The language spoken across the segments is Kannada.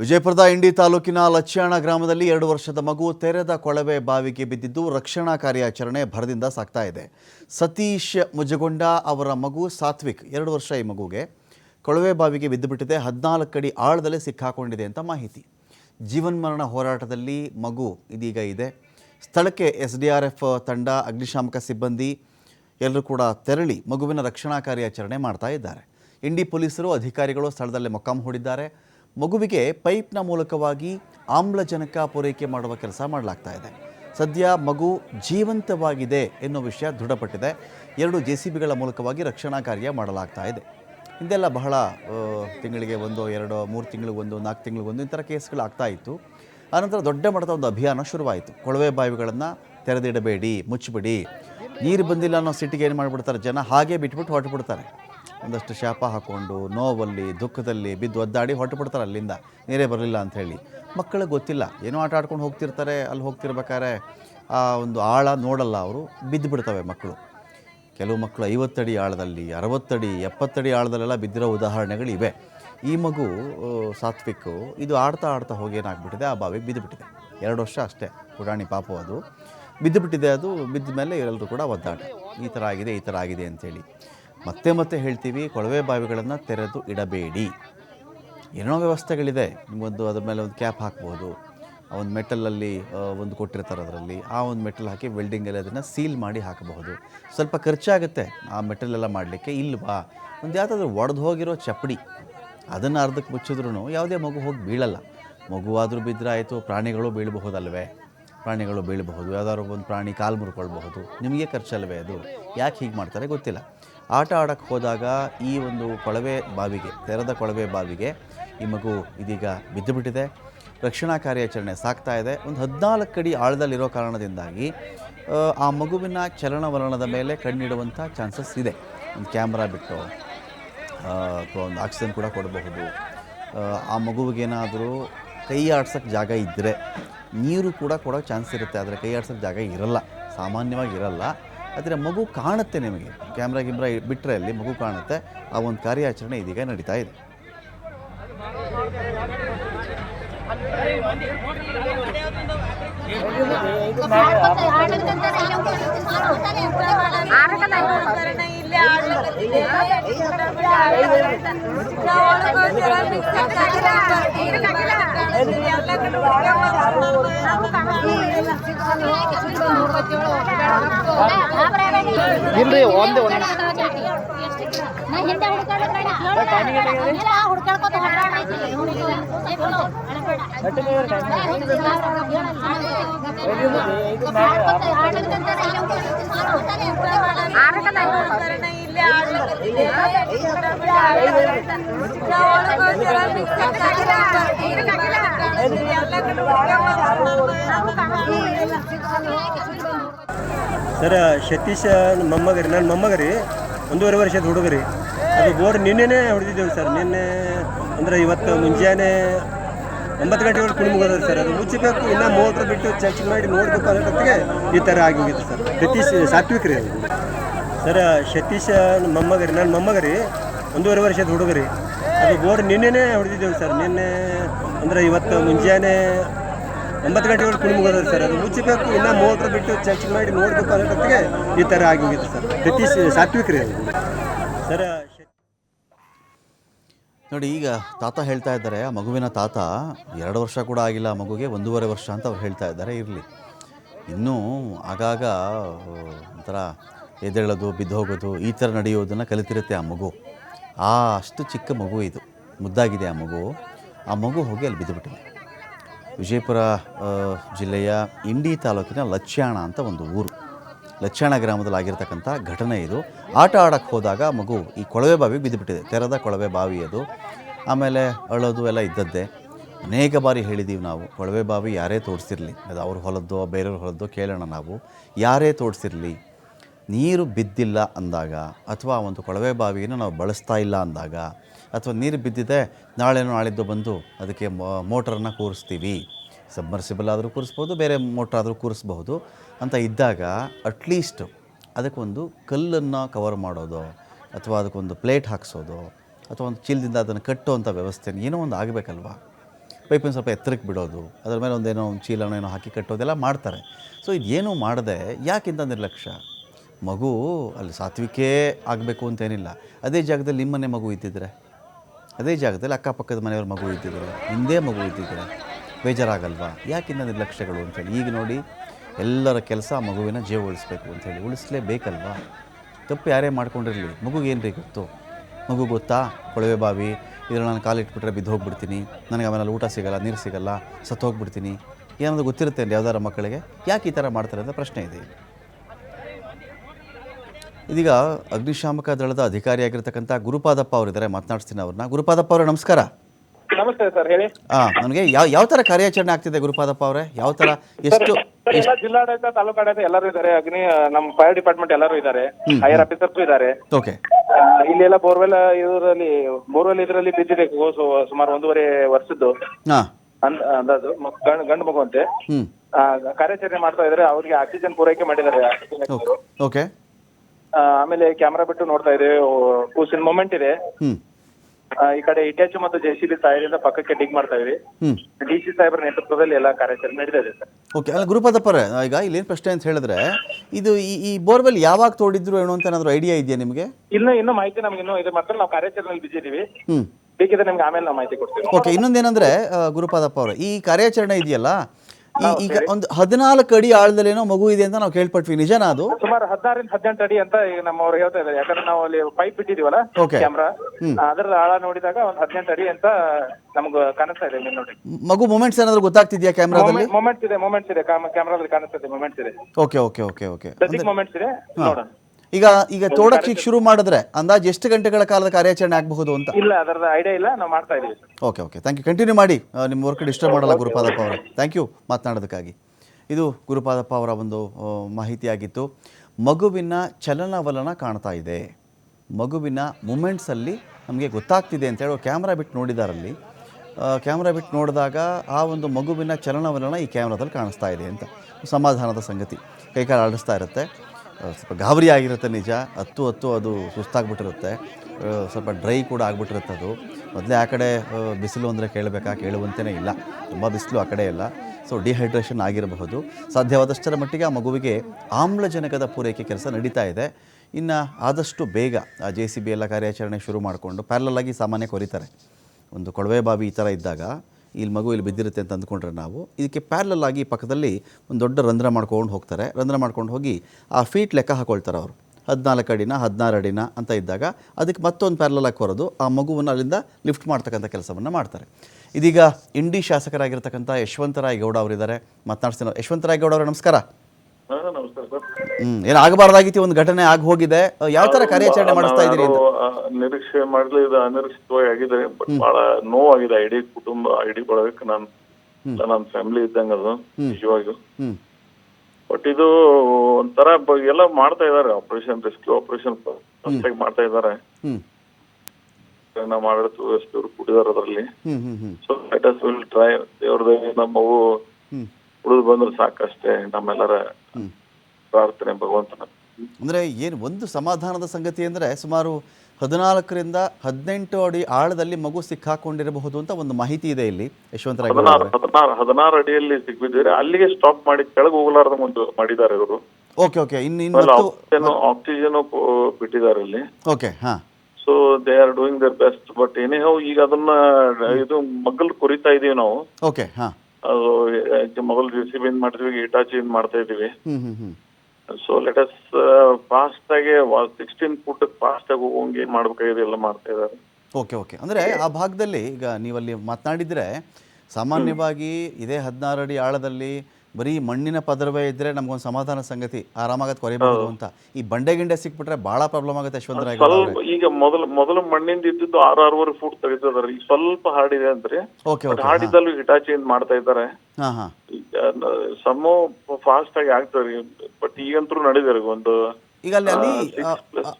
ವಿಜಯಪುರದ ಇಂಡಿ ತಾಲೂಕಿನ ಲಚ್ಚಾಣ ಗ್ರಾಮದಲ್ಲಿ ಎರಡು ವರ್ಷದ ಮಗು ತೆರೆದ ಕೊಳವೆ ಬಾವಿಗೆ ಬಿದ್ದಿದ್ದು ರಕ್ಷಣಾ ಕಾರ್ಯಾಚರಣೆ ಭರದಿಂದ ಸಾಕ್ತಾ ಇದೆ. ಸತೀಶ್ ಮುಜಗೊಂಡ ಅವರ ಮಗು ಸಾತ್ವಿಕ್ ಎರಡು ವರ್ಷ ಈ ಮಗುಗೆ ಕೊಳವೆ ಬಾವಿಗೆ ಬಿದ್ದುಬಿಟ್ಟಿದೆ. ಹದಿನಾಲ್ಕು ಅಡಿ ಆಳದಲ್ಲಿ ಸಿಕ್ಕಾಕೊಂಡಿದೆ ಅಂತ ಮಾಹಿತಿ. ಜೀವನ್ಮರಣ ಹೋರಾಟದಲ್ಲಿ ಮಗು ಇದೀಗ ಇದೆ. ಸ್ಥಳಕ್ಕೆ ಎಸ್ ಡಿ ಆರ್ ಎಫ್ ತಂಡ, ಅಗ್ನಿಶಾಮಕ ಸಿಬ್ಬಂದಿ ಎಲ್ಲರೂ ಕೂಡ ತೆರಳಿ ಮಗುವಿನ ರಕ್ಷಣಾ ಕಾರ್ಯಾಚರಣೆ ಮಾಡ್ತಾ ಇದ್ದಾರೆ. ಇಂಡಿ ಪೊಲೀಸರು ಅಧಿಕಾರಿಗಳು ಸ್ಥಳದಲ್ಲೇ ಮೊಕ್ಕಾಂ ಹೂಡಿದ್ದಾರೆ. ಮಗುವಿಗೆ ಪೈಪ್ನ ಮೂಲಕವಾಗಿ ಆಮ್ಲಜನಕ ಪೂರೈಕೆ ಮಾಡುವ ಕೆಲಸ ಮಾಡಲಾಗ್ತಾ ಇದೆ. ಸದ್ಯ ಮಗು ಜೀವಂತವಾಗಿದೆ ಎನ್ನುವ ವಿಷಯ ದೃಢಪಟ್ಟಿದೆ. ಎರಡು ಜೆ ಸಿ ಬಿಗಳ ಮೂಲಕವಾಗಿ ರಕ್ಷಣಾ ಕಾರ್ಯ ಮಾಡಲಾಗ್ತಾ ಇದೆ. ಹಿಂದೆಲ್ಲ ಬಹಳ ತಿಂಗಳಿಗೆ ಒಂದು, ಎರಡು, ಮೂರು ತಿಂಗಳಿಗೊಂದು ನಾಲ್ಕು ತಿಂಗಳಿಗೊಂದು ಈ ಥರ ಕೇಸ್ಗಳು ಆಗ್ತಾ ಇತ್ತು. ಆನಂತರ ದೊಡ್ಡ ಮಟ್ಟದ ಒಂದು ಅಭಿಯಾನ ಶುರುವಾಯಿತು. ಕೊಳವೆ ಬಾವಿಗಳನ್ನು ತೆರೆದಿಡಬೇಡಿ, ಮುಚ್ಚಿಬಿಡಿ. ನೀರು ಬಂದಿಲ್ಲ ಅನ್ನೋ ಸಿಟ್ಟಿಗೆ ಏನು ಮಾಡಿಬಿಡ್ತಾರೆ ಜನ? ಹಾಗೆ ಬಿಟ್ಬಿಟ್ಟು ಹೊರಟು ಬಿಡ್ತಾರೆ ಒಂದಷ್ಟು ಶಾಪ ಹಾಕ್ಕೊಂಡು ನೋವಲ್ಲಿ, ದುಃಖದಲ್ಲಿ ಬಿದ್ದು ಒದ್ದಾಡಿ ಹೊರಟು ಬಿಡ್ತಾರೆ ಅಲ್ಲಿಂದ. ನೀರೇ ಬರಲಿಲ್ಲ ಅಂಥೇಳಿ ಮಕ್ಕಳಿಗೆ ಗೊತ್ತಿಲ್ಲ. ಏನೋ ಆಟ ಆಡ್ಕೊಂಡು ಹೋಗ್ತಿರ್ತಾರೆ, ಅಲ್ಲಿ ಹೋಗ್ತಿರ್ಬೇಕಾದ್ರೆ ಆ ಒಂದು ಆಳ ನೋಡಲ್ಲ ಅವರು ಬಿದ್ದು ಬಿಡ್ತವೆ ಮಕ್ಕಳು. ಕೆಲವು ಮಕ್ಕಳು ಐವತ್ತಡಿ ಆಳದಲ್ಲಿ, ಅರವತ್ತಡಿ, ಎಪ್ಪತ್ತಡಿ ಆಳದಲ್ಲೆಲ್ಲ ಬಿದ್ದಿರೋ ಉದಾಹರಣೆಗಳು ಇವೆ. ಈ ಮಗು ಸಾತ್ವಿಕ್ಕು ಇದು ಆಡ್ತಾ ಆಡ್ತಾ ಹೋಗಿ ಏನಾಗ್ಬಿಟ್ಟಿದೆ? ಆ ಬಾವಿಗೆ ಬಿದ್ದುಬಿಟ್ಟಿದೆ. ಎರಡು ವರ್ಷ ಅಷ್ಟೇ. ಪುರಾಣಿ ಪಾಪ ಅದು. ಬಿದ್ದುಬಿಟ್ಟಿದೆ ಅದು, ಬಿದ್ದ ಮೇಲೆ ಇವರೆಲ್ಲರೂ ಕೂಡ ಒದ್ದಾಟ. ಈ ಥರ ಆಗಿದೆ, ಈ ಥರ ಆಗಿದೆ ಅಂತೇಳಿ. ಮತ್ತೆ ಮತ್ತೆ ಹೇಳ್ತೀವಿ, ಕೊಳವೆ ಬಾವಿಗಳನ್ನು ತೆರೆದು ಇಡಬೇಡಿ. ಏನೋ ವ್ಯವಸ್ಥೆಗಳಿದೆ. ನಿಮಗೊಂದು ಅದ್ರ ಮೇಲೆ ಒಂದು ಕ್ಯಾಪ್ ಹಾಕ್ಬೋದು. ಆ ಒಂದು ಮೆಟಲಲ್ಲಿ ಒಂದು ಕೊಟ್ಟಿರ್ತಾರೆ ಅದರಲ್ಲಿ. ಆ ಒಂದು ಮೆಟಲ್ ಹಾಕಿ ವೆಲ್ಡಿಂಗಲ್ಲಿ ಅದನ್ನು ಸೀಲ್ ಮಾಡಿ ಹಾಕಬಹುದು. ಸ್ವಲ್ಪ ಖರ್ಚಾಗುತ್ತೆ. ಆ ಮೆಟಲೆಲ್ಲ ಮಾಡಲಿಕ್ಕೆ ಇಲ್ವಾ? ಒಂದು ಯಾವುದಾದ್ರೂ ಒಡೆದು ಹೋಗಿರೋ ಚಪ್ಪಡಿ. ಅದನ್ನು ಅರ್ಧಕ್ಕೆ ಮುಚ್ಚಿದ್ರೂ ಯಾವುದೇ ಮಗು ಹೋಗಿ ಬೀಳಲ್ಲ. ಮಗುವಾದರೂ ಬಿದ್ದರೆ ಆಯಿತು, ಪ್ರಾಣಿಗಳು ಬೀಳಬಹುದಲ್ವೇ? ಪ್ರಾಣಿಗಳು ಬೀಳಬಹುದು. ಯಾವುದಾದ್ರು ಒಂದು ಪ್ರಾಣಿ ಕಾಲು ಮುರ್ಕೊಳ್ಬಹುದು. ನಿಮಗೆ ಖರ್ಚಲ್ವೇ ಅದು? ಯಾಕೆ ಹೀಗೆ ಮಾಡ್ತಾರೆ ಗೊತ್ತಿಲ್ಲ. ಆಟ ಆಡೋಕ್ಕೆ ಹೋದಾಗ ಈ ಒಂದು ಕೊಳವೆ ಬಾವಿಗೆ ತೆರೆದ ಕೊಳವೆ ಬಾವಿಗೆ ಈ ಮಗು ಇದೀಗ ಬಿದ್ದುಬಿಟ್ಟಿದೆ ರಕ್ಷಣಾ ಕಾರ್ಯಾಚರಣೆ ಸಾಕ್ತಾ ಇದೆ. ಒಂದು ಹದಿನಾಲ್ಕು ಅಡಿ ಆಳದಲ್ಲಿರೋ ಕಾರಣದಿಂದಾಗಿ ಆ, ಮಗುವಿನ ಚಲನವಲನದ ಮೇಲೆ ಕಣ್ಣಿಡುವಂಥ ಚಾನ್ಸಸ್ ಇದೆ. ಒಂದು ಕ್ಯಾಮ್ರಾ ಬಿಟ್ಟು ಅಥವಾ ಒಂದು ಆಕ್ಸಿಜನ್ ಕೂಡ ಕೊಡಬಹುದು. ಆ ಮಗುವಿಗೇನಾದರೂ ಕೈ ಆಡ್ಸೋಕ್ಕೆ ಜಾಗ ಇದ್ದರೆ ನೀರು ಕೂಡ ಕೊಡೋ ಚಾನ್ಸ್ ಇರುತ್ತೆ ಆದರೆ ಕೈ ಆಡ್ಸೋಕ್ಕೆ ಜಾಗ ಇರಲ್ಲ. ಸಾಮಾನ್ಯವಾಗಿ ಇರಲ್ಲ. ಆದರೆ ಮಗು ಕಾಣುತ್ತೆ ನಿಮಗೆ. ಕ್ಯಾಮ್ರಾ ಗಿಮ್ರಾ ಬಿಟ್ಟರೆ ಅಲ್ಲಿ ಮಗು ಕಾಣುತ್ತೆ. ಆ ಒಂದು ಕಾರ್ಯಾಚರಣೆ ಇದೀಗ ನಡೀತಾ ಇದೆ. ಇಲ್ರಿ ಒಂದೇ ಒಂದು. ಇಲ್ಲ, ಸರ್, ಸತೀಶ ನಮ್ಮ ನಾನು ರೀ ನನ್ನ ಮೊಮ್ಮಗರಿ, ಒಂದೂವರೆ ವರ್ಷದ ಹುಡುಗರಿ. ಅದು ಬೋರ್ ನಿನ್ನೆನೇ ಹೊಡೆದಿದ್ದೇವೆ ಸರ್. ನಿನ್ನೆ ಅಂದರೆ ಇವತ್ತು ಮುಂಜಾನೆ ಒಂಬತ್ತು ಒಳಗೆ ಕುಣಿ ಮುಗೋದ್ರಿ ಸರ್. ಅದು ಮುಚ್ಚಬೇಕು, ಇನ್ನೂ ಮೋಟ್ರ್ ಬಿಟ್ಟು ಚೆಕ್ ಮಾಡಿ ನೋಡಬೇಕು ಅನ್ನೋದಕ್ಕೆ ಈ ಥರ ಆಗಿ ಸರ್. ಸತೀಶ್ ಸಾತ್ವಿಕ್ ರೀ ಸರ್, ಸತೀಶ ನಮ್ಮ ನಾನು ರೀ ನನ್ನ ಮೊಮ್ಮಗರಿ, ಒಂದೂವರೆ ವರ್ಷದ ಹುಡುಗರಿ. ಅದು ಬೋರ್ ನಿನ್ನೆನೇ ಹೊಡೆದಿದ್ದೇವೆ ಸರ್. ನಿನ್ನೆ ಅಂದರೆ ಇವತ್ತು ಮುಂಜಾನೆ ಒಂಬತ್ತು ಗಂಟೆಗಳು ಕುಣಿ ಮುಗೋದ್ರಿ ಸರ್. ಅದು ಮುಚ್ಚಬೇಕು ಇನ್ನೂ ಮೋಟ್ರ್ ಬಿಟ್ಟು ಚೆಕ್ ಮಾಡಿ ನೋಡಬೇಕು ಅನ್ನೋದಕ್ಕೆ ಈ ಥರ ಆಗಿ ಸರ್. ಪ್ರತಿ ಸಾತ್ವಿಕ ರೀ ಅದು ಸರ್, ನೋಡಿ, ಈಗ ತಾತ ಹೇಳ್ತಾ ಇದ್ದಾರೆ, ಆ ಮಗುವಿನ ತಾತ ಎರಡು ವರ್ಷ ಕೂಡ ಆಗಿಲ್ಲ ಮಗುಗೆ ಒಂದೂವರೆ ವರ್ಷ ಅಂತ ಅವ್ರು ಹೇಳ್ತಾ ಇದ್ದಾರೆ, ಇರಲಿ. ಇನ್ನೂ ಆಗಾಗ ಒಂಥರ ಎದ್ದೇಳೋದು ಬಿದ್ದು ಹೋಗೋದು ಈ ಥರ ನಡೆಯೋದನ್ನು ಕಲಿತಿರುತ್ತೆ ಆ ಮಗು. ಆ ಅಷ್ಟು ಚಿಕ್ಕ ಮಗು ಇದು. ಮುದ್ದಾಗಿದೆ ಆ ಮಗು. ಆ ಮಗು ಹೋಗಿ ಅಲ್ಲಿ ಬಿದ್ದುಬಿಟ್ಟಿದೆ. ವಿಜಯಪುರ ಜಿಲ್ಲೆಯ ಇಂಡಿ ತಾಲೂಕಿನ ಲಚ್ಯಾಣ ಅಂತ ಒಂದು ಊರು. ಲಚ್ಯಾಣ ಗ್ರಾಮದಲ್ಲಿ ಆಗಿರ್ತಕ್ಕಂಥ ಘಟನೆ ಇದು. ಆಟ ಆಡಕ್ಕೆ ಹೋದಾಗ ಮಗು ಈ ಕೊಳವೆ ಬಾವಿಗೆ ಬಿದ್ದುಬಿಟ್ಟಿದೆ. ತೆರೆದ ಕೊಳವೆ ಬಾವಿ ಅದು. ಆಮೇಲೆ ಅಳೋದು ಎಲ್ಲ ಇದ್ದದ್ದೇ. ಅನೇಕ ಬಾರಿ ಹೇಳಿದ್ದೀವಿ ನಾವು, ಕೊಳವೆ ಬಾವಿ ಯಾರೇ ತೋರಿಸಿರಲಿ. ಅದು ಅವ್ರ ಹೊಲದ್ದೋ, ಬೇರೆಯವ್ರ ಹೊಲದ್ದೋ ಕೇಳೋಣ ನಾವು. ಯಾರೇ ತೋರಿಸಿರಲಿ ನೀರು ಬಿದ್ದಿಲ್ಲ ಅಂದಾಗ ಅಥವಾ ಒಂದು ಕೊಳವೆ ಬಾವಿಯನ್ನು ನಾವು ಬಳಸ್ತಾ ಇಲ್ಲ ಅಂದಾಗ ಅಥವಾ ನೀರು ಬಿದ್ದಿದೆ, ನಾಳೆನೋ ನಾಳಿದ್ದು ಬಂದು ಅದಕ್ಕೆ ಮೋಟರನ್ನು ಕೂರಿಸ್ತೀವಿ. ಸಬ್ಮರ್ಸಿಬಲ್ ಆದರೂ ಕೂರಿಸ್ಬೋದು, ಬೇರೆ ಮೋಟ್ರ್ ಆದರೂ ಕೂರಿಸ್ಬಹುದು ಅಂತ ಇದ್ದಾಗ ಅಟ್ಲೀಸ್ಟ್ ಅದಕ್ಕೊಂದು ಕಲ್ಲನ್ನು ಕವರ್ ಮಾಡೋದು ಅಥವಾ ಅದಕ್ಕೊಂದು ಪ್ಲೇಟ್ ಹಾಕ್ಸೋದು ಅಥವಾ ಒಂದು ಚೀಲದಿಂದ ಅದನ್ನು ಕಟ್ಟುವಂಥ ವ್ಯವಸ್ಥೆ ಏನೋ ಒಂದು ಆಗಬೇಕಲ್ವಾ? ಪೈಪನ್ನು ಸ್ವಲ್ಪ ಎತ್ತರಕ್ಕೆ ಬಿಡೋದು, ಅದರ ಮೇಲೆ ಒಂದೇನೋ ಒಂದು ಚೀಲನೋ ಏನೋ ಹಾಕಿ ಕಟ್ಟೋದೆಲ್ಲ ಮಾಡ್ತಾರೆ. ಸೊ ಇದೇನೂ ಮಾಡದೆ ಯಾಕಿಂತ ನಿರ್ಲಕ್ಷ್ಯ? ಮಗು ಅಲ್ಲಿ ಸಾತ್ವಿಕೇ ಆಗಬೇಕು ಅಂತೇನಿಲ್ಲ. ಅದೇ ಜಾಗದಲ್ಲಿ ನಿಮ್ಮನೆ ಮಗು ಇದ್ದಿದ್ರೆ? ಅದೇ ಜಾಗದಲ್ಲಿ ಅಕ್ಕಪಕ್ಕದ ಮನೆಯವ್ರ ಮಗು ಇದ್ದಿದ್ರೆ? ಹಿಂದೆ ಮಗು ಇದ್ದಿದ್ರೆ? ಬೇಜಾರಾಗಲ್ವಾ? ಯಾಕಿನ್ನ ನಿರ್ಲಕ್ಷ್ಯಗಳು ಅಂತೇಳಿ ಈಗ ನೋಡಿ, ಎಲ್ಲರ ಕೆಲಸ ಮಗುವಿನ ಜೀವ ಉಳಿಸ್ಬೇಕು ಅಂಥೇಳಿ ಉಳಿಸ್ಲೇಬೇಕಲ್ವಾ? ತಪ್ಪು ಯಾರೇ ಮಾಡ್ಕೊಂಡಿರಲಿ. ಮಗುಗೇನು ರೀ ಗೊತ್ತು? ಮಗು ಗೊತ್ತಾ? ಕೊಳವೆ ಬಾವಿ, ಇದರಲ್ಲಿ ನಾನು ಕಾಲಿಟ್ಬಿಟ್ರೆ ಬಿದ್ದು ಹೋಗ್ಬಿಡ್ತೀನಿ ನನಗೆ ಆಮೇಲೆ ಊಟ ಸಿಗಲ್ಲ, ನೀರು ಸಿಗಲ್ಲ ಸತ್ತು ಹೋಗ್ಬಿಡ್ತೀನಿ ಏನಾದರೂ ಗೊತ್ತಿರುತ್ತೆ ಯಾವ್ದಾರ ಮಕ್ಕಳಿಗೆ? ಯಾಕೆ ಈ ಥರ ಮಾಡ್ತಾರೆ ಅಂತ ಪ್ರಶ್ನೆ ಇದೆ. ಇದೀಗ ಅಗ್ನಿಶಾಮಕ ದಳದ ಅಧಿಕಾರಿಯಾಗಿರ್ತಕ್ಕಂಥ ಗುರುಪಾದಪ್ಪ ಅವರಿದ್ದಾರೆ. ಮಾತನಾಡ್ತೀನಿ ಅವ್ರನ್ನ. ಗುರುಪಾದಪ್ಪ ಅವರೇ ನಮಸ್ಕಾರ. ನಮಸ್ತೆ ಸರ್ ಹೇಳಿ. ಹಾಂ ನನಗೆ ಯಾವ ಯಾವ ಥರ ಕಾರ್ಯಾಚರಣೆ ಆಗ್ತಿದೆ ಗುರುಪಾದಪ್ಪ ಅವರೇ? ಯಾವ ತರ ಎಷ್ಟು ಎಲ್ಲ ಜಿಲ್ಲಾಡಳಿತ ತಾಲೂಕಾಡಳಿತ ಎಲ್ಲರೂ ಇದ್ದಾರೆ. ಅಗ್ನಿ ನಮ್ಮ ಫೈರ್ ಡಿಪಾರ್ಟ್ಮೆಂಟ್ ಎಲ್ಲರೂ ಇದ್ದಾರೆ. ಹೈಯರ್ ಆಫೀಸರ್ಸ್ ಇದ್ದಾರೆ. ಓಕೆ. ಇಲ್ಲೆಲ್ಲ ಬೋರ್ವೆಲ್ ಇದರಲ್ಲಿ ಬೋರ್ವೆಲ್ ಇದರಲ್ಲಿ ಬಿದ್ದಿದೆ ಗೋಸು ಸುಮಾರು ಒಂದೂವರೆ ವರ್ಷದ್ದು. ಹಾಂ. ಅಂದಾಜು ಮ- ಗಂಡ್ ಗಂಡು ಮಗು ಅಂತೆ. ಹ್ಞೂ ಆ, ಕಾರ್ಯಾಚರಣೆ ಮಾಡ್ತಾ ಇದ್ದಾರೆ. ಅವ್ರಿಗೆ ಆಕ್ಸಿಜನ್ ಪೂರೈಕೆ ಮಾಡಿದ್ದಾರೆ. ಓಕೆ. ಆ, ಆಮೇಲೆ ಕ್ಯಾಮ್ರಾ ಬಿಟ್ಟು ನೋಡ್ತಾ ಇದೆ ಕೂಸಿನ ಮೂಮೆಂಟ್ ಇದೆ. ಆ, ಈ ಕಡೆ ಇಟ್ಯಾಚು ಮತ್ತು ಜೆ ಸಿ ಬಿ ಸಹಾಯದಿಂದ ಪಕ್ಕಕ್ಕೆ ಡಿಗ್ ಮಾಡ್ತಾ ಇದ್ವಿ. ಹ್ಮ್. ಡಿ ಸಿ ಸಾಹೇಬರ ನೇತೃತ್ವದಲ್ಲಿ ಎಲ್ಲ ಕಾರ್ಯಾಚರಣೆ ನಡೀತಾ ಇದೆ ಸರ್. ಓಕೆ ಅಲ್ಲ ಗುರುಪಾದಪ್ಪರೇ ಈಗ ಇಲ್ಲಿ ಏನ್ ಪ್ರಶ್ನೆ ಅಂತ ಹೇಳಿದ್ರೆ ಇದು ಈ ಈ ಬೋರ್ವೆಲ್ ಯಾವಾಗ ತೋಡಿದ್ರು ಏನು ಅಂತ ಏನಾದ್ರು ಐಡಿಯಾ ಇದೆಯಾ ನಿಮಗೆ? ಇಲ್ಲ ಇನ್ನೂ ಮಾಹಿತಿ ನಮ್ಗೆ ಇನ್ನೂ ಇದು. ಮಾತ್ರ ನಾವು ಕಾರ್ಯಾಚರಣೆಯಲ್ಲಿ ಬಿಜಿ ಇದೀವಿ. ಬೇಕಿದ್ರೆ ನಿಮ್ಗೆ ಆಮೇಲೆ ನಾವು ಮಾಹಿತಿ ಕೊಡ್ತೀವಿ. ಓಕೆ ಇನ್ನೊಂದೇನೆಂದರೆ ಗುರುಪಾದಪ್ಪ ಅವರು ಈ ಕಾರ್ಯಾಚರಣೆ ಇದೆಯಲ್ಲ ಈಗ ಒಂದು ಹದಿನಾಲ್ಕು ಅಡಿ ಆಳದಲ್ಲೇನೋ ಮಗು ಇದೆ ಅಂತ ನಾವು ಕೇಳ್ಪಟ್ವಿ. ನಿಜನಾ ಅದು? ಸುಮಾರು ಹದಿನಾರಿಂದ ಹದಿನೆಂಟು ಅಡಿ ಅಂತ ಈಗ ನಮ್ಮವ್ರು ಹೇಳ್ತಾ ಇದ್ದಾರೆ. ಯಾಕಂದ್ರೆ ನಾವು ಅಲ್ಲಿ ಪೈಪ್ ಇಟ್ಟಿದೀವಲ್ಲ Okay. ಕ್ಯಾಮ್ರಾ ಅದರ ಆಳ ನೋಡಿದಾಗ ಒಂದ್ ಹದಿನೆಂಟು ಅಡಿ ಅಂತ ನಮ್ಗೆ ಕಾಣಿಸ್ತಾ ಇದೆ ಇಲ್ಲಿ ನೋಡಿ. ಮಗು ಮೂಮೆಂಟ್ಸ್ ಏನಾದರೂ ಗೊತ್ತಾಗ್ತಿದ್ಯಾ ಕ್ಯಾಮ್ರಾದಲ್ಲಿ ಮೊಮೆಂಟ್ಸ್ ಇದೆ ಮೊಮೆಂಟ್ಸ್ ಇದೆ. ಕ್ಯಾಮ್ರಾದಲ್ಲಿ ಕಾಣಿಸ್ತಾ ಇದೆ ಮೊಮೆಂಟ್ಸ್ ಇದೆ. ಓಕೆ ಓಕೆ ಓಕೆ ಓಕೆ ಸದ್ಯಕ್ಕೆ ಮೊಮೆಂಟ್ಸ್ ಇದೆ. ನೋಡೋಣ. ಈಗ ಈಗ ತೋಡಕ್ಕೆ ಶುರು ಮಾಡಿದ್ರೆ ಅಂದಾಜು ಎಷ್ಟು ಗಂಟೆಗಳ ಕಾಲದ ಕಾರ್ಯಾಚರಣೆ ಆಗಬಹುದು ಅಂತ? ಇಲ್ಲ ಅದರದ ಐಡಿಯಾ ಇಲ್ಲ ನಾವು ಮಾಡ್ತಾ ಇದೀವಿ okay okay thank you continue ಮಾಡಿ. ನಿಮ್ಮ ವರ್ಕ್ ಡಿಸ್ಟರ್ಬ್ ಮಾಡಲ್ಲ ಗುರುಪಾದಪ್ಪ ಅವರೇ. ಥ್ಯಾಂಕ್ ಯು ಮಾತನಾಡೋದಕ್ಕಾಗಿ. ಇದು ಗುರುಪಾದಪ್ಪ ಅವರ ಒಂದು ಮಾಹಿತಿಯಾಗಿತ್ತು. ಮಗುವಿನ ಚಲನವಲನ ಕಾಣ್ತಾ ಇದೆ. ಮಗುವಿನ ಮೂಮೆಂಟ್ಸಲ್ಲಿ ನಮಗೆ ಗೊತ್ತಾಗ್ತಿದೆ ಅಂತೇಳಿ ಕ್ಯಾಮ್ರಾ ಬಿಟ್ಟು ನೋಡಿದಾರಲ್ಲಿ. ಕ್ಯಾಮ್ರಾ ಬಿಟ್ಟು ನೋಡಿದಾಗ ಆ ಒಂದು ಮಗುವಿನ ಚಲನವಲನ ಈ ಕ್ಯಾಮ್ರಾದಲ್ಲಿ ಕಾಣಿಸ್ತಾ ಇದೆ ಅಂತ. ಸಮಾಧಾನದ ಸಂಗತಿ. ಕೈಕಾಲು ಆಡಿಸ್ತಾ ಇರುತ್ತೆ. ಸ್ವಲ್ಪ ಗಾಬರಿ ಆಗಿರುತ್ತೆ ನಿಜ. ಹತ್ತು ಹತ್ತು ಅದು ಸುಸ್ತಾಗ್ಬಿಟ್ಟಿರುತ್ತೆ. ಸ್ವಲ್ಪ ಡ್ರೈ ಕೂಡ ಆಗಿಬಿಟ್ಟಿರುತ್ತೆ ಅದು. ಮೊದಲೇ ಆ ಕಡೆ ಬಿಸಿಲು ಅಂದರೆ ಕೇಳಬೇಕಾ? ಕೇಳುವಂತೆಯೇ ಇಲ್ಲ. ತುಂಬ ಬಿಸಿಲು ಆ ಕಡೆ ಇಲ್ಲ ಸೊ ಡಿಹೈಡ್ರೇಷನ್ ಆಗಿರಬಹುದು. ಸಾಧ್ಯವಾದಷ್ಟರ ಮಟ್ಟಿಗೆ ಆ ಮಗುವಿಗೆ ಆಮ್ಲಜನಕದ ಪೂರೈಕೆ ಕೆಲಸ ನಡೀತಾ ಇದೆ. ಇನ್ನು ಆದಷ್ಟು ಬೇಗ ಆ ಜೆ ಸಿ ಬಿ ಎಲ್ಲ ಕಾರ್ಯಾಚರಣೆ ಶುರು ಮಾಡಿಕೊಂಡು ಪ್ಯಾರಲಾಗಿ ಸಾಮಾನ್ಯ ಕೊರಿತಾರೆ. ಒಂದು ಕೊಳವೆ ಬಾವಿ ಈ ಥರ ಇದ್ದಾಗ ಇಲ್ಲಿ ಮಗು ಇಲ್ಲಿ ಬಿದ್ದಿರುತ್ತೆ ಅಂತ ಅಂದ್ಕೊಂಡ್ರೆ ನಾವು. ಇದಕ್ಕೆ ಪ್ಯಾರಲಲ್ ಆಗಿ ಪಕ್ಕದಲ್ಲಿ ಒಂದು ದೊಡ್ಡ ರಂಧ್ರ ಮಾಡ್ಕೊಂಡು ಹೋಗ್ತಾರೆ. ರಂಧ್ರ ಮಾಡ್ಕೊಂಡು ಹೋಗಿ ಆ ಫೀಟ್ ಲೆಕ್ಕ ಹಾಕೊಳ್ತಾರೆ ಅವರು. ಹದಿನಾಲ್ಕು ಅಡಿನ, ಹದಿನಾರು ಅಡಿನ ಅಂತ ಇದ್ದಾಗ ಅದಕ್ಕೆ ಮತ್ತೊಂದು ಪ್ಯಾರಲಲ್ ಆಗಿ ಹೊರೋದು ಆ ಮಗುವನ್ನು ಅಲ್ಲಿಂದ ಲಿಫ್ಟ್ ಮಾಡ್ತಕ್ಕಂಥ ಕೆಲಸವನ್ನು ಮಾಡ್ತಾರೆ. ಇದೀಗ ಇಂಡಿ ಶಾಸಕರಾಗಿರ್ತಕ್ಕಂಥ ಯಶವಂತರಾಯ್ ಗೌಡ ಅವರಿದ್ದಾರೆ. ಮಾತನಾಡ್ತೀನಿ ಯಶವಂತರಾಯ್ ಗೌಡ ಅವರೇ, ನಮಸ್ಕಾರ. ನಮಸ್ಕಾರ ಸರ್. ಏನು ಆಗಬಾರ್ದಾಗಿತ್ತು ಒಂದು ಘಟನೆ ಆಗಿ ಹೋಗಿದೆ? ಯಾವ ತರ ಕಾರ್ಯಾಚರಣೆ ಮಾಡಿಸ್ತಾ ಇದ್ದೀರಿ ಅಂತ? ನಾವು, ಆ, ನಿರೀಕ್ಷೆ ಮಾಡಲಿ ಇದು ಅನಿರೀಕ್ಷಿತವಾಗಿ ಆಗಿದೆ ಬಟ್ ಬಹಳ ನೋವಾಗಿದೆ ಐಡಿ ಕುಟುಂಬ ಐಡಿ ಬಳಗಕ್ಕೆ ನಾನು ನನ್ನ ಫ್ಯಾಮಿಲಿ ಇದ್ದಂಗ ಅದು ನಿಜವಾಗಿಯೂ. ಹ್ಞೂ ಬಟ್ ಇದು ಒಂಥರ ಬ- ಎಲ್ಲ ಮಾಡ್ತಾ ಇದಾರೆ ಆಪರೇಷನ್ ರೆಸ್ಕ್ಯೂ ಆಪರೇಷನ್ ಮಾಡ್ತಾ ಇದಾರೆ. ಮಾಡಿದ್ರು ನಮ್ಮ ಆಡಳಿತ ವ್ಯವಸ್ಥೆಯವರು ಕೂಡಿದಾರೆ ಅದರಲ್ಲಿ. So let us will try ದೇವ್ರದ ನಮ್ಮವು ಉಳಿದು ಬಂದ್ರೆ ಸಾಕಷ್ಟೇ ನಮ್ಮೆಲ್ಲರ ಪ್ರಾರ್ಥನೆ ಭಗವಂತನ. ಅಂದ್ರೆ ಏನು ಒಂದು ಸಮಾಧಾನದ ಸಂಗತಿ ಅಂದ್ರೆ ಸುಮಾರು ಹದಿನಾಲ್ಕರಿಂದ ಹದಿನೆಂಟು ಅಡಿ ಆಳದಲ್ಲಿ ಮಗು ಸಿಕ್ಕಾಕೊಂಡಿರಬಹುದು ಅಂತ ಒಂದು ಮಾಹಿತಿ ಇದೆ ಇಲ್ಲಿ ಯಶವಂತರಾಯ್ ಗೌಡ ಹದಿನಾರು ಅಡಿಯಲ್ಲಿ ಸಿಕ್ಬಿದ್ದೀರಿ ಅಲ್ಲಿಗೆ ಸ್ಟಾಪ್ ಮಾಡಿ ಕೆಳಗೆ ಹೋಗಲಾರ್ದ ಒಂದು ಮಾಡಿದ್ದಾರೆ ಇವರು. ಓಕೆ ಓಕೆ ಇನ್ನು ಇನ್ನು ಆಕ್ಸಿಜನ್ ಆಕ್ಸಿಜನ್ ಬಿಟ್ಟಿದ್ದಾರೆ ಇಲ್ಲಿ ಓಕೆ ಹಾ. So they are doing their best but ಏನೇ ಈಗ ಅದನ್ನ ಇದು ಮಗ್ಗಲ್ ಕುರಿತಾ ಇದೀವಿ ನಾವು. ಓಕೆ ಹಾಂ. ಅದು ಮೊದಲು ಜೆ ಸಿ ಬಿ ಮಾಡ್ತೀವಿ ಇಟಾಚಿ ಮಾಡ್ತಾ ಇದೀವಿ ಸೊ ಲೆಟ್ ಅಸ್ ಫಾಸ್ಟ್ ಆಗಿ ಸಿಕ್ಸ್ಟೀನ್ ಫುಟ್ ಫಾಸ್ಟ್ ಆಗಿ ಹೋಗಂಗೆ ಮಾಡ್ಬೇಕಾಗಿದೆ ಎಲ್ಲ ಮಾಡ್ತಾ ಇದ್ದಾರೆ. Okay okay. ಅಂದ್ರೆ ಆ ಭಾಗದಲ್ಲಿ ಈಗ ನೀವಲ್ಲಿ ಮಾತನಾಡಿದ್ರೆ ಸಾಮಾನ್ಯವಾಗಿ ಇದೇ ಹದಿನಾರು ಅಡಿ ಆಳದಲ್ಲಿ ಬರೀ ಮಣ್ಣಿನ ಪದರವೇ ಇದ್ದರೆ ನಮಗೊಂದು ಸಮಾಧಾನ ಸಂಗತಿ ಆರಾಮಾಗತ್ತೆ ಕೊರೆಯಬಹುದು ಅಂತ. ಈ ಬಂಡೆ ಗಿಂಡೆ ಸಿಕ್ಬಿಟ್ರೆ ಬಹಳ ಪ್ರಾಬ್ಲಮ್ ಆಗುತ್ತೆ ಯಶವಂತರಾಯ್ ಈಗ ಮೊದಲು ಮೊದಲು ಮಣ್ಣಿಂದ ಇದ್ದಿದ್ದು ಆರು ಆರೂವರೆ ಫುಟ್ ತೆಗೆದಿದ್ದಾರೆ. ಈಗ ಸ್ವಲ್ಪ ಹಾಡಿದೆ ಇದೆ ಅಂದ್ರೆ ಹಾಡಿದಲ್ಲೂ ಹಿಟಾಚಿ ಮಾಡ್ತಾ ಇದ್ದಾರೆ? ಸಮೋ ಫಾಸ್ಟ್ ಆಗಿ ಆಗ್ತದೆ ಬಟ್ ಈಗಂತೂ ನಡೀತಾರೆ ಒಂದು ಈಗ ಅಲ್ಲಿ ಅಲ್ಲಿ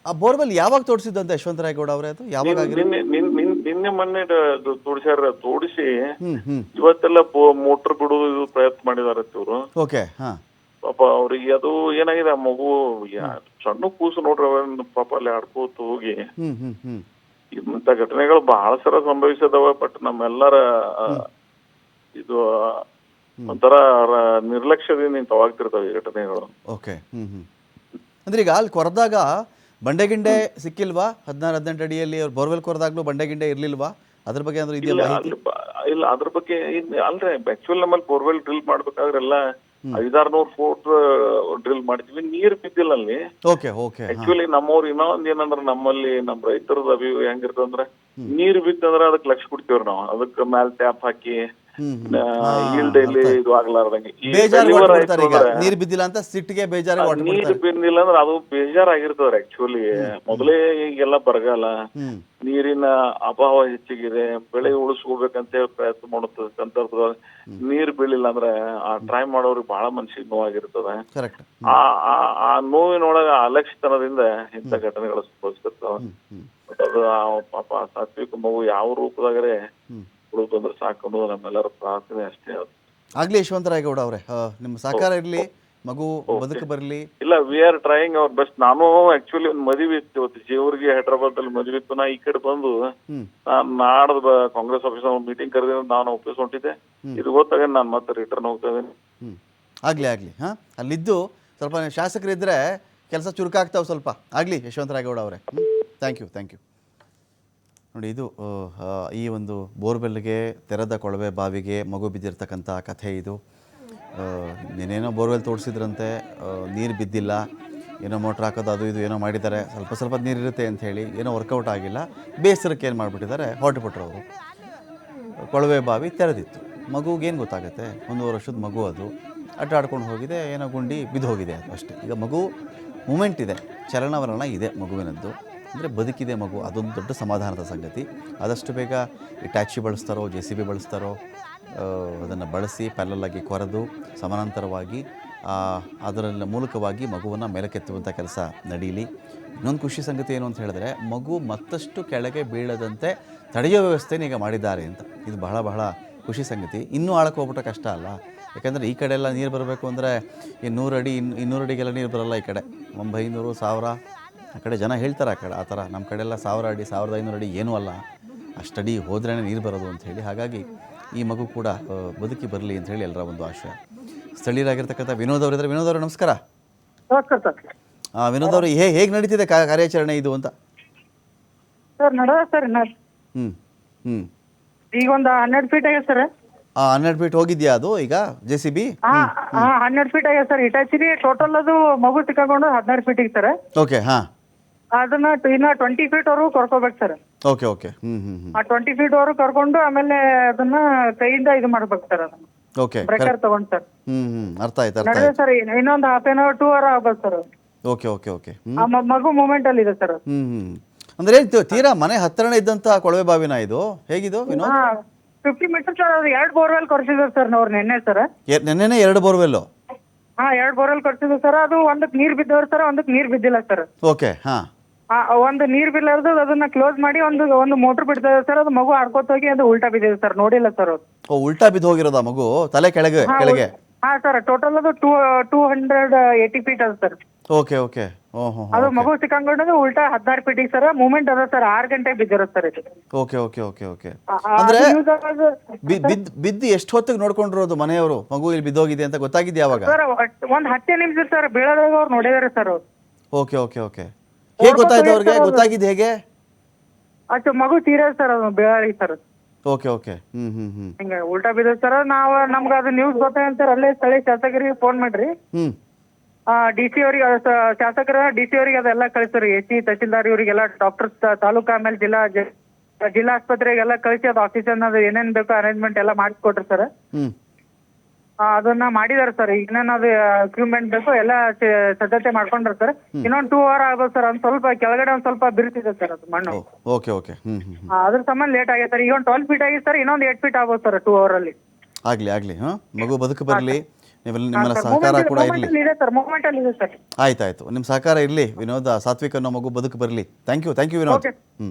ಆ- ಬೋರ್ವೆಲ್ ಯಾವಾಗ ತೋರಿಸಿದ್ದು ಅಂತ ಯಶವಂತರಾಯ್ ಗೌಡ ಅವರೇ ಅದು? ಯಾವಾಗ ನಿನ್ನೆ ನಿನ್- ನಿನ್- ಮೊನ್ನೆ ತೋಡಿಸ್ಯಾರ ತೋಡಿಸಿ ಇವತ್ತೆಲ್ಲ ಮೋಟರ್ ಇದು ಪ್ರಯತ್ನ ಮಾಡಿದಾರೆ ಇವರು. ಓಕೆ ಹಾಂ. ಪಾಪ ಅವ್ರಿಗೆ ಅದು ಏನಾಗಿದೆ ಆ ಮಗು ಸಣ್ಣ ಕೂಸು ನೋಡ್ರಿ ಅವನ್ ಪಾಪ ಅಲ್ಲಿ ಆಡ್ಕೋತ ಹೋಗಿ. ಇಂಥ ಘಟನೆಗಳು ಬಹಳ ಸರ ಸಂಭವಿಸದವ ಬಟ್ ನಮ್ಮೆಲ್ಲರ ಇದು ಒಂಥರ ನಿರ್ಲಕ್ಷ್ಯದಿಂದ ನಿಂತವಾಗ್ತಿರ್ತಾವೆ ಈ ಘಟನೆಗಳು. ಓಕೆ ಅಂದ್ರೆ ಈಗ ಅಲ್ಲಿ ಕೊರೆದಾಗ ಬಂಡೆ ಗಿಂಡೆ ಸಿಕ್ಕಿಲ್ವಾ? ಹದಿನಾರು ಹದಿನೆಂಟು ಅಡಿಯಲ್ಲಿ ಅವ್ರು ಬೋರ್ವೆಲ್ ಕೊರೆದಾಗ್ಲೂ ಬಂಡೆಗಿಂಡೆ ಇರ್ಲಿಲ್ವಾ? ಅದ್ರ ಬಗ್ಗೆ ಅಂದ್ರೆ ಇದೆಯಲ್ಲ ಇಲ್ಲ ಮಾಹಿತಿ ಅಲ್ಲಿ ಬ- ಇಲ್ಲ ಅದ್ರ ಬಗ್ಗೆ ಇನ್- ಅಲ್ರಿ ಆಕ್ಚುಲ್ ನಮ್ಮಲ್ಲಿ ಬೋರ್ವೆಲ್ ಡ್ರಿಲ್ ಮಾಡ್ಬೇಕಾದ್ರೆಲ್ಲ ಐದಾರು ನೂರು ಫೋಟ್ ಡ್ರಿಲ್ ಮಾಡ್ತೀವಿ ನೀರ್ ಬಿದ್ದಿಲ್ಲ ಅಲ್ಲಿ. ಓಕೆ ಓಕೆ ಆಕ್ಚುಲಿ ನಮ್ಮವ್ರು ಇನ್ನೊಂದ್ ಏನಂದ್ರ ನಮ್ಮಲ್ಲಿ ನಮ್ ರೈತರದ ಅಭಿವ ಹೆಂಗಿರ್ತಂದ್ರ ನೀರ್ ಬಿತ್ತಂದ್ರ ಅದಕ್ಕೆ ಲಕ್ಷ ಕೊಡ್ತೀವ್ರಿ ನಾವು. ಅದಕ್ಕೆ ಮ್ಯಾಲ್ ಟ್ಯಾಪ್ ಹಾಕಿ ಇಲ್ಲಿ ಇದು ಆಗ್ಲಾರ್ದಂಗೆ. ಬೇಜಾರು ನೀರು ಬಿದ್ದಿಲ್ಲ ಅಂತ ಸಿಟ್ಟಿಗೆ ನೀರ್ ಹೊಟ್ಬಿಡ್ತಾರೆ ಬಿದ್ದಿಲ್ಲ ಅಂದ್ರೆ ಅದು ಬೇಜಾರಾಗಿರ್ತದ ಆಕ್ಚುಲಿ ಮೊದಲೇ ಈಗೆಲ್ಲ ಬರಗಾಲ. ನೀರಿನ ಅಭಾವ ಹೆಚ್ಚಿಗಿದೆ. ಬೆಳೆ ಉಳಿಸ್ಕೋಬೇಕಂತ ಹೇಳಿ ಪ್ರಯತ್ನ ಮಾಡುತ್ತ ಸಂದರ್ಭದಲ್ಲಿ ನೀರ್ ಬೀಳಿಲ್ಲ ಅಂದ್ರೆ ಆ ಟ್ರೈ ಮಾಡೋರಿಗೆ ಬಹಳ ಮನ್ಸಿಗೆ ನೋವಾಗಿರ್ತದೆ. ಆ ಆ- ನೋವಿನೊಳಗ ಅಲಕ್ಷ್ಯತನದಿಂದ ಇಂಥ ಘಟನೆಗಳು ಸಂಭವಿಸ್ತಿರ್ತಾವ ಅದು ಪಾಪ ಸಾತ್ವಿಕ ಮಗು ಯಾವ ರೂಪದಾಗರೆ ಉಳಿದು ಅಂದ್ರೆ ಸಾಕು ಅನ್ನೋದು ನಮ್ಮೆಲ್ಲರ ಪ್ರಾರ್ಥನೆ ಅಷ್ಟೇ ಅದು. ಆಗ್ಲಿ ಯಶವಂತರಾಯಗೌಡ ಅವರೇ ನಿಮ್ಮ ಸಹಕಾರ ಇರಲಿ ಮಗು ಬದುಕು ಬರಲಿ. ಇಲ್ಲ ವಿ ಆರ್ ಟ್ರೈಯಿಂಗ್ ಅವ್ರ ಬೆಸ್ಟ್ ನಾನು ಆಕ್ಚುಲಿ ಒಂದು ಮದುವೆ ಇತ್ತು ಇವತ್ತು ಜೇವರ್ಗಿ ಹೈದರಾಬಾದ್ ಅಲ್ಲಿ ಮದುವೆ ಇತ್ತು. ನಾ ಈ ಕಡೆ ಬಂದು ನಾನು ನಾಡ್ದು ಕಾಂಗ್ರೆಸ್ ಆಫೀಸ್ ಮೀಟಿಂಗ್ ಕರೆದ ನಾನು ಆಫೀಸ್ ಹೊಂಟಿದ್ದೆ. ಇದು ಗೊತ್ತಾಗ ನಾನು ಮತ್ತೆ ರಿಟರ್ನ್ ಹೋಗ್ತಾ ಇದ್ದೀನಿ. ಆಗ್ಲಿ ಆಗ್ಲಿ ಹಾ? ಅಲ್ಲಿದ್ದು ಸ್ವಲ್ಪ ಶಾಸಕರಿದ್ದರೆ ಕೆಲಸ ಚುರುಕಾಗ್ತಾವೆ ಸ್ವಲ್ಪ. ಆಗಲಿ ಯಶವಂತರಾಯಗೌಡ ಅವರೇ. ಥ್ಯಾಂಕ್ ಯು ಥ್ಯಾಂಕ್ ಯು ನೋಡಿ ಇದು ಈ ಒಂದು ಬೋರ್ವೆಲ್ಗೆ ತೆರೆದ ಕೊಳವೆ ಬಾವಿಗೆ ಮಗು ಬಿದ್ದಿರ್ತಕ್ಕಂಥ ಕಥೆ ಇದು. ನೀನೇನೋ ಬೋರ್ವೆಲ್ ತೋಡಿಸಿದ್ರಂತೆ ನೀರು ಬಿದ್ದಿಲ್ಲ, ಏನೋ ಮೋಟ್ರ್ ಹಾಕೋದು ಅದು ಇದು ಏನೋ ಮಾಡಿದ್ದಾರೆ, ಸ್ವಲ್ಪ ಸ್ವಲ್ಪ ನೀರಿರುತ್ತೆ ಅಂತ ಹೇಳಿ ಏನೋ ವರ್ಕೌಟ್ ಆಗಿಲ್ಲ, ಬೇಸರಕ್ಕೆ ಏನು ಮಾಡಿಬಿಟ್ಟಿದ್ದಾರೆ ಹೊರಟುಬಿಟ್ರು ಅವರು. ಕೊಳವೆ ಬಾವಿ ತೆರೆದಿತ್ತು. ಮಗುಗೇನು ಗೊತ್ತಾಗುತ್ತೆ? ಒಂದೂವರೆ ವರ್ಷದ ಮಗು ಅದು. ಅಡ್ಡ ಆಡ್ಕೊಂಡು ಹೋಗಿದೆ, ಏನೋ ಗುಂಡಿ ಬಿದ್ದು ಹೋಗಿದೆ ಅಷ್ಟೇ. ಈಗ ಮಗು ಮೂಮೆಂಟ್ ಇದೆ, ಚಲನವಲನ ಇದೆ ಮಗುವಿನದ್ದು. ಅಂದರೆ ಬದುಕಿದೆ ಮಗು, ಅದೊಂದು ದೊಡ್ಡ ಸಮಾಧಾನದ ಸಂಗತಿ. ಆದಷ್ಟು ಬೇಗ ಈ ಟ್ಯಾಕ್ಸಿ ಬಳಸ್ತಾರೋ, ಜೆ ಸಿ ಬಿ ಬಳಸ್ತಾರೋ ಅದನ್ನು ಬಳಸಿ ಪ್ಯಾಲಲ್ಲಾಗಿ ಕೊರೆದು ಸಮಾನಾಂತರವಾಗಿ ಅದರ ಮೂಲಕವಾಗಿ ಮಗುವನ್ನು ಮೇಲಕ್ಕೆತ್ತುವಂಥ ಕೆಲಸ ನಡೀಲಿ. ಇನ್ನೊಂದು ಖುಷಿ ಸಂಗತಿ ಏನು ಅಂತ ಹೇಳಿದ್ರೆ, ಮಗು ಮತ್ತಷ್ಟು ಕೆಳಗೆ ಬೀಳದಂತೆ ತಡೆಯೋ ವ್ಯವಸ್ಥೆನ ಈಗ ಮಾಡಿದ್ದಾರೆ ಅಂತ. ಇದು ಬಹಳ ಬಹಳ ಖುಷಿ ಸಂಗತಿ. ಇನ್ನೂ ಆಳಕ್ಕೆ ಹೋಗ್ಬಿಟ್ರೆ ಕಷ್ಟ ಅಲ್ಲ. ಯಾಕಂದರೆ ಈ ಕಡೆ ಎಲ್ಲ ನೀರು ಬರಬೇಕು ಅಂದರೆ ಈ ನೂರು ಅಡಿ ಇನ್ನು ಇನ್ನೂರು ಅಡಿಗೆಲ್ಲ ನೀರು ಬರಲ್ಲ ಈ ಕಡೆ. ಒಂಬೈನೂರು, ಸಾವಿರ ಆ ಕಡೆ ಜನ ಹೇಳ್ತಾರೆ ಆ ಕಡೆ ಆ ಥರ. ನಮ್ಮ ಕಡೆ ಎಲ್ಲ ಸಾವಿರ ಅಡಿ ಸಾವಿರದ ಐನೂರು ಅಡಿ ಏನೂ ಅಲ್ಲ. ಅಷ್ಟಡಿ ಹೋದ್ರೇ ನೀರು ಬರೋದು ಅಂತ ಹೇಳಿ. ಹಾಗಾಗಿ ಈ ಮಗು ಕೂಡ ಬದುಕಿ ಬರಲಿ ಅಂತ ಹೇಳಿ ಎಲ್ಲರ ಒಂದು ಆಶಯ. ಸ್ಥಳೀಯರಾಗಿರ್ತಕ್ಕಂಥ ವಿನೋದ್ ಅವರಿದ್ದಾರೆ. ವಿನೋದ್ ಅವರು ನಮಸ್ಕಾರ. ವಿನೋದ್ ಅವರು ಹೇ ಹೇಗೆ ನಡೀತಿದೆ ಕಾರ್ಯಾಚರಣೆ ಇದು ಅಂತ? ಸರ್ ಸರ್ ಇನ್ನ. ಹ್ಞೂ ಹ್ಞೂ ಈಗ ಒಂದು ಹನ್ನೆರಡು ಫೀಟ್ ಆಗಿದೆ ಸರ್. ಹನ್ನೆರಡು ಫೀಟ್ ಹೋಗಿದ್ಯಾ ಅದು ಈಗ ಜೆ ಸಿ ಬಿ ಹನ್ನೆರಡು ಫೀಟ್ ಆಗಿದೆ ಸರ್. ಇಟಾಚಿರಿ ಟೋಟಲ್ ಅದು ಮಗು ಸಿಕ್ಕಾಕೊಂಡು ಹದಿನಾರು ಫೀಟ್ ಸರ್. ಓಕೆ ಹಾಂ. ಅದನ್ನ ಇನ್ನ ಟ್ವೆಂಟಿ ಫೀಟ್ ವರೆಗೂ ಕರ್ಕೋಬೇಕು ಸರ್ ಓಕೆ ಓಕೆ ಹ್ಞೂ ಹ್ಞೂ ಹ್ಞೂ ಆ ಟ್ವೆಂಟಿ ಫೀಟ್ ವರೆಗೂ ಕರ್ಕೊಂಡು ಆಮೇಲೆ ಅದನ್ನ ಕೈಯಿಂದ ಇದು ಮಾಡ್ಬೇಕು ಸರ್ ಅದನ್ನ. ಓಕೆ ಬ್ರೇಕರ್ ತಗೊಂಡ್ ಸರ್ ಹ್ಞೂ ಹ್ಞೂ ಅರ್ಥ ಆಯ್ತು ಅರ್ಥ ನಡೆದ ಆಯ್ತು. ಸರ್ ಇನ್ನೊಂದು half an hour two hour ಆಗ್ಬೋದು ಸರ್ ಓಕೆ ಓಕೆ ಓಕೆ ಹ್ಞೂ ಆ ಮ- ಮಗು ಮೂಮೆಂಟ್ ಅಲ್ಲಿ ಇದೆ ಸರ್ ಹ್ಞೂ ಹ್ಞೂ ಅಂದರೆ ತೀರಾ ಮನೆ ಹತ್ತಿರನೇ ಇದ್ದಂತ ಕೊಳವೆ ಬಾವಿನ ಇದು? ಹೇಗಿದು ವಿನೋದ್? ಫಿಫ್ಟಿ ಮೀಟರ್ ಸರ್ ಅದು ಎರಡು ಬೋರ್ವೆಲ್ ಕೊರ್ಸಿದ್ರು ಸರ್ ಅವ್ರು ನಿನ್ನೆ ಸರ್ ಎ- ನೆನ್ನೆನೇ ಎರಡು ಬೋರ್ವೆಲ್ಲು ಹಾ ಎರಡು ಬೋರ್ವೆಲ್ ಕೊರ್ಸಿದ್ರು ಸರ್ ಅದು ಒಂದಕ್ಕೆ ನೀರ್ ಬಿದ್ದವ್ರು ಸರ್ ಒಂದಕ್ಕೆ ನೀರ್ ಬಿದ್ದಿಲ್ಲ ಸರ್ ಓಕೆ ಹಾಂ. ಒಂದು ನೀರ್ ಬಿಡ್ಲಾರ್ದು ಅದನ್ನ ಕ್ಲೋಸ್ ಮಾಡಿ ಒಂದು ಒಂದು ಮೋಟರ್ ಬಿಡ್ತದೆ ಸರ್ ಅದು ಮಗು ಆಡ್ಕೋತ ಹೋಗಿ ಅದು ಉಲ್ಟಾ ಬಿದ್ದಿದೆ ಸರ್ ನೋಡಿಲ್ಲ ಸರ್ ಅದು ಓ ಉಲ್ಟಾ ಬಿದ್ದು ಹೋಗಿರೋದ ಮಗು? ತಲೆ ಕೆಳಗೆ ಕೆಳಗೆ? ಹಾ ಸರ್ ಟೋಟಲ್ ಅದು two two hundred eighty feet ಅದ ಸರ್ ಓಕೆ ಓಕೆ. ಓ ಹೋ ಅದು ಮಗು ಸಿಕ್ಕಂಗೊಂಡು ಉಲ್ಟಾ ಹದಿನಾರು ಫೀಟಿಗೆ ಸರ್ ಮೂಮೆಂಟ್ ಅದ ಸರ್ ಆರು ಗಂಟೆ ಬಿದ್ದಿರೋದು ಸರ್ ಇದು. Okay okay okay okay. ಆ, ಆ, ಅಂದ್ರೆ ಅದು use ಆಗೋದು- ಬಿ- ಬಿದ್ದು ಬಿದ್ದು ಎಷ್ಟು ಹೊತ್ತಿಗೆ ನೋಡ್ಕೊಂಡಿರೋದು ಮನೆಯವರು? ಮಗು ಇಲ್ಲಿ ಬಿದ್ದೋಗಿದೆ ಅಂತ ಗೊತ್ತಾಗಿದ್ಯಾ ಯಾವಾಗ ಸರ್ ಒಂದ್ ಹತ್ತೇ ನಿಮಿಷ ಸರ್ ಬೀಳೋದಾಗ ಅವ್ರು ನೋಡಿದಾರೆ ಸರ್ ಅವ್ರು. Okay okay okay. ಹೇಗೆ ಗೊತ್ತಾಯ್ತು ಅವ್ರಿಗೆ? ಗೊತ್ತಾಗಿದ್ದು ಹೇಗೆ? ಅಷ್ಟು ಮಗು ತೀರ ಸರ್ ಅದು ಬೆಳಗಾವಿ ಸರ್ ಓಕೆ ಓಕೆ. ಹ್ಮ್ ಹ್ಮ್ ಹ್ಮ್. ಹಿಂಗ ಉಲ್ಟಾ ಬಿದ್ದ ಸರ್ ನಾವು ನಮ್ಗ ಅದು ನ್ಯೂಸ್ ಗೊತ್ತಾಗಂತ ಅಲ್ಲೇ ಸ್ಥಳೀಯ ಶಾಸಕರಿಗೆ ಫೋನ್ ಮಾಡ್ರಿ. ಹ್ಮ್. ಡಿ ಸಿ ಅವರಿಗೆ ಶಾಸಕರ ಡಿ ಸಿ ಅವರಿಗೆ ಅದೆಲ್ಲ ಕಳಿಸ್ರಿ. ಎಸ್ ಸಿ ತಹಶೀಲ್ದಾರ್ ಇವರಿಗೆಲ್ಲ ಡಾಕ್ಟರ್ ತಾಲೂಕು ಆಮೇಲೆ ಜಿಲ್ಲಾ ಜ- ಜಿಲ್ಲಾ ಆಸ್ಪತ್ರೆಗೆಲ್ಲ ಕಳಿಸಿ ಅದು ಆಕ್ಸಿಜನ್ ಅದು ಏನೇನ್ ಬೇಕೋ ಅರೇಂಜ್ಮೆಂಟ್ ಎಲ್ಲ ಮಾಡಿಸ್ಕೊಟ್ರಿ ಸರ್. ಹ್ಞೂ ಅದನ್ನ ಮಾಡಿದಾರೆ ಸರ್ ಇನ್ನೇನು ಅದು ಎಕ್ವಿಪ್ಮೆಂಟ್ ಬೇಕು ಎಲ್ಲ ಸಿದ್ಧತೆ ಮಾಡ್ಕೊಂಡ್ರ ಸರ್ ಇನ್ನೊಂದು ಟೂ ಅವರ್ ಆಗ್ಬೋದು ಸರ್ ಒಂದ್ ಸ್ವಲ್ಪ ಕೆಳಗಡೆ ಒಂದ್ ಸ್ವಲ್ಪ ಬಿರ್ತಿದೆ ಸರ್ ಅದು ಮಣ್ಣು. ಓಕೆ ಓಕೆ ಆ, ಅದ್ರ ಸಂಬಂಧ ಲೇಟ್ ಆಗೈತೆ ಸರ್ ಈಗ ಒಂದ್ ಟ್ವೆಲ್ ಫೀಟ್ ಆಗಿದೆ ಸರ್ ಇನ್ನೊಂದು ಏಟ್ ಫೀಟ್ ಆಗ್ಬೋದು ಸರ್ ಟೂ ಅವರ್ ಅಲ್ಲಿ. ಆಗಲಿ ಆಗಲಿ ಹಾಂ? ಮಗು ಬದುಕು ಬರಲಿ ನೀವೆಲ್ಲ ನಿಮ್ಮನ್ನ ಸಹಕಾರ ಕೂಡ ಇರಲಿ. ಇದೆ ಸರ್ ಮೂಮೆಂಟ್ ಅಲ್ಲಿ ಇದೆ ಸರ್ ಆಯ್ತಾಯ್ತು ನಿಮ್ಮ ಸಹಕಾರ ಇರಲಿ ವಿನೋದ ಸಾತ್ವಿಕ ಅನ್ನೋ ಮಗು ಬದುಕು ಬರಲಿ. Thank you thank you Vinod. ಹ್ಮ್. ಹ್ಞೂ